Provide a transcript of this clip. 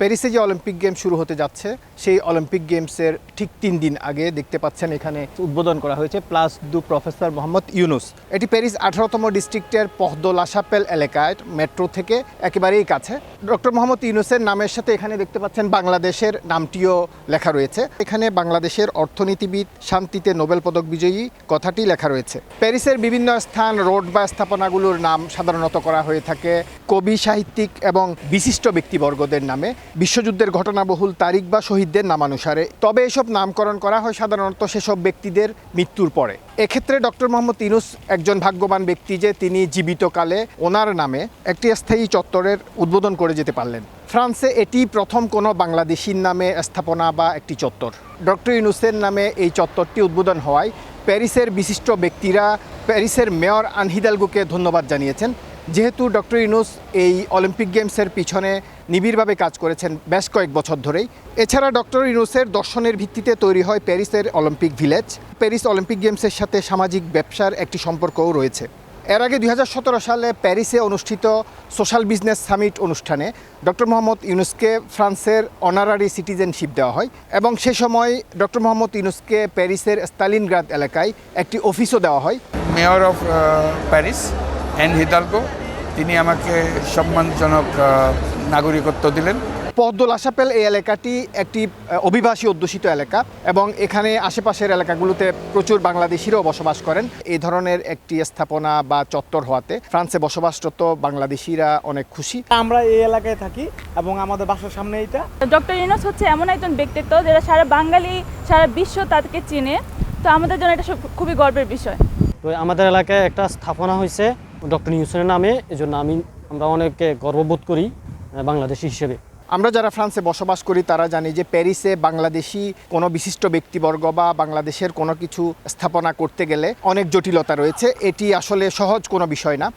প্যারিসে যে Olympic game শুরু হতে যাচ্ছে, সেই অলিম্পিক গেমসের ঠিক তিন দিন আগে দেখতে পাচ্ছেন এখানে উদ্বোধন করা হয়েছে, প্লাস দু প্রফেসর মোহাম্মদ ইউনুস। এটি প্যারিস আঠারোতম ডিস্ট্রিক্টের পহদো লাসাপেল এলাকায়, মেট্রো থেকে একেবারেই কাছে। ডক্টর মোহাম্মদ ইউনুসের নামের সাথে এখানে দেখতে পাচ্ছেন বাংলাদেশের নামটিও লেখা রয়েছে। এখানে বাংলাদেশের অর্থনীতিবিদ, শান্তিতে নোবেল পদক বিজয়ী কথাটি লেখা রয়েছে। প্যারিসের বিভিন্ন স্থান, রোড বা স্থাপনাগুলোর নাম সাধারণত করা হয়ে থাকে কবি, সাহিত্যিক এবং বিশিষ্ট ব্যক্তিবর্গদের নামে। বিশ্বযুদ্ধের ঘটনাবহুল তারিখ বা শহীদদের নামানুসারে। তবে এসব নামকরণ করা হয় সাধারণত সেসব ব্যক্তিদের মৃত্যুর পরে। এক্ষেত্রে ডক্টর মোহাম্মদ ইনুস একজন ভাগ্যবান ব্যক্তি যে তিনি জীবিতকালে ওনার নামে একটি স্থায়ী চত্বরের উদ্বোধন করে যেতে পারলেন। ফ্রান্সে এটি প্রথম কোনো বাংলাদেশির নামে স্থাপনা বা একটি চত্বর। ডক্টর ইনুসের নামে এই চত্বরটি উদ্বোধন হওয়ায় প্যারিসের বিশিষ্ট ব্যক্তিরা প্যারিসের মেয়র আনহিদালগুকে ধন্যবাদ জানিয়েছেন। যেহেতু ডক্টর ইনুস এই অলিম্পিক গেমসের পিছনে নিবিড়ভাবে কাজ করেছেন বেশ কয়েক বছর ধরেই, এছাড়া ডক্টর ইনুসের দর্শনের ভিত্তিতে তৈরি হয় প্যারিসের অলিম্পিক ভিলেজ। প্যারিস অলিম্পিক গেমসের সাথে সামাজিক ব্যবসার একটি সম্পর্কও রয়েছে। এর আগে দুই হাজার সতেরো সালে প্যারিসে অনুষ্ঠিত সোশ্যাল বিজনেস সামিট অনুষ্ঠানে ডক্টর মোহাম্মদ ইউনুসকে ফ্রান্সের অনারারি সিটিজেনশিপ দেওয়া হয় এবং সে সময় ডক্টর মোহাম্মদ ইউনুসকে প্যারিসের স্তালিনগ্রাদ এলাকায় একটি অফিসও দেওয়া হয়। Mayor of Paris Anne Hidalgo তিনি আমাকে সম্মানজনক নাগরিকত্ব দিলেন। পদ্মল আশাপেল এই এলাকাটি একটি অভিবাসী অধ্যুষিত এলাকা এবং এখানে আশেপাশের এলাকাগুলোতে প্রচুর বাংলাদেশিরাও বসবাস করেন। এই ধরনের একটি স্থাপনা বা চত্বর হওয়াতে ফ্রান্সে বসবাসরত বাংলাদেশিরা অনেক খুশি। আমরা এই এলাকায় থাকি এবং আমাদের বাসার সামনে এটা ডক্টর ইউনুস হচ্ছে এমন একজন ব্যক্তিত্ব যেটা সারা বাঙালি সারা বিশ্ব তাকে চিনে। তো আমাদের জন্য এটা খুবই গর্বের বিষয়। তো আমাদের এলাকায় একটা স্থাপনা হয়েছে ডক্টর নিউসনের নামে, এজন্য আমি, আমরা অনেকে গর্ববোধ করি বাংলাদেশি হিসেবে। আমরা যারা ফ্রান্সে বসবাস করি, তারা জানি যে প্যারিসে বাংলাদেশি কোনো বিশিষ্ট ব্যক্তিবর্গ বা বাংলাদেশের কোনো কিছু স্থাপনা করতে গেলে অনেক জটিলতা রয়েছে। এটি আসলে সহজ কোনো বিষয় না।